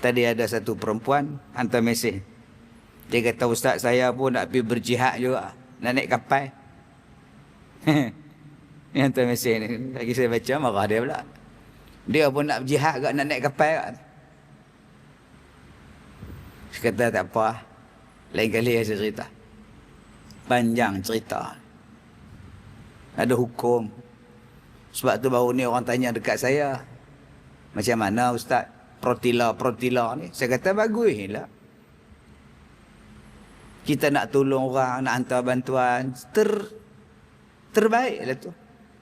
Tadi ada satu perempuan hantar mesej. Dia kata ustaz saya pun nak pergi berjihad juga. Nak naik kapal. Ni hantar mesej ni. Lagi saya baca marah dia pula. Dia pun nak berjihad juga nak naik kapal juga. Saya kata tak apa. Lain kali saya cerita. Panjang cerita. Ada hukum. Sebab tu baru ni orang tanya dekat saya. Macam mana ustaz? Protila-protila ni. Saya kata bagus lah. Kita nak tolong orang, nak hantar bantuan. Ter, terbaik lah tu.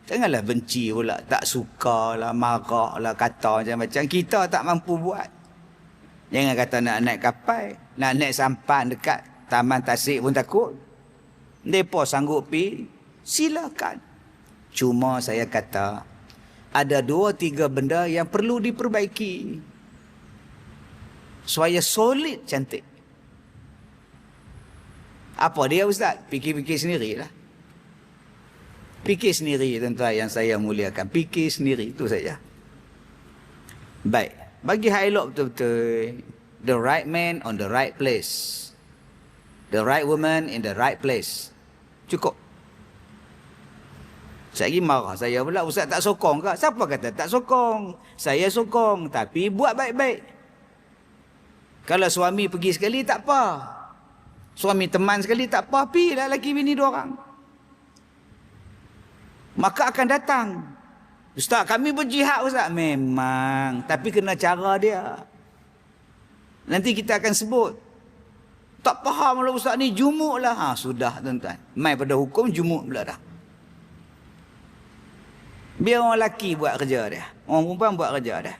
Janganlah benci pula. Tak suka lah, marah lah, kata macam-macam. Kita tak mampu buat. Jangan kata nak naik kapal. Nak naik sampan dekat Taman Tasik pun takut. Mereka sanggup pi, silakan. Cuma saya kata, ada dua tiga benda yang perlu diperbaiki. Supaya solid cantik. Apa dia Ustaz? Fikir-fikir sendirilah. Fikir sendiri tuan-tuan yang saya muliakan. Fikir sendiri itu saja. Baik. Bagi hak elok betul-betul. The right man on the right place. The right woman in the right place. Cukup. Saya lagi marah saya pula ustaz tak sokong ke? Siapa kata tak sokong? Saya sokong tapi buat baik-baik. Kalau suami pergi sekali tak apa. Suami teman sekali tak apa, pilah laki bini dua orang. Maka akan datang. Ustaz kami berjihad ustaz. Memang. Tapi kena cara dia. Nanti kita akan sebut. Tak faham lah ustaz ni jumuk lah. Ha, sudah tuan-tuan. Mai pada hukum jumuk pula dah. Biar orang lelaki buat kerja dia. Orang perempuan buat kerja dia.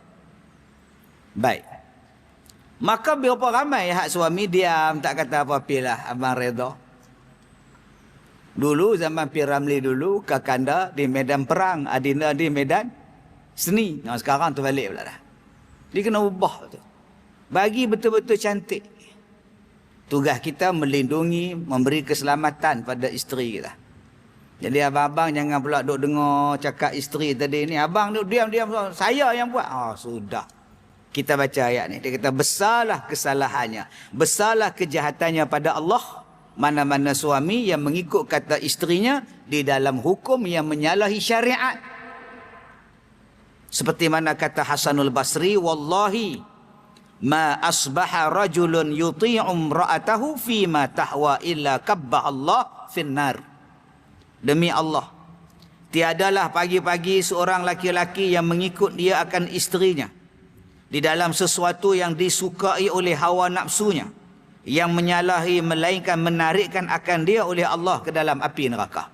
Baik. Maka berapa ramai hak suami diam tak kata apa-apa lah Abang Redha. Dulu zaman Pir Ramli dulu Kakanda di medan perang, Adina di medan seni. Nah, sekarang tu balik pula dah. Dia kena ubah tu. Bagi betul-betul cantik. Tugas kita melindungi, memberi keselamatan pada isteri kita. Jadi abang-abang jangan pula duk dengar cakap isteri tadi ni. Abang duk diam-diam. Saya yang buat. Oh, sudah. Kita baca ayat ni. Dia kata, besarlah kesalahannya. Besarlah kejahatannya pada Allah. Mana-mana suami yang mengikut kata isterinya di dalam hukum yang menyalahi syariat. Seperti mana kata Hasanul Basri, Wallahi ma asbaha rajulun yuti'um ra'atahu fima tahwa illa kabbah Allah finnar. Demi Allah, tiadalah pagi-pagi seorang laki-laki yang mengikut dia akan isterinya di dalam sesuatu yang disukai oleh hawa nafsunya yang menyalahi melainkan menarikkan akan dia oleh Allah ke dalam api neraka.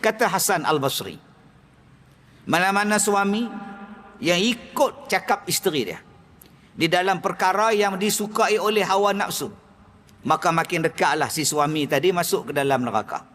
Kata Hasan Al-Basri, mana-mana suami yang ikut cakap isteri dia di dalam perkara yang disukai oleh hawa nafsu, maka makin dekatlah si suami tadi masuk ke dalam neraka.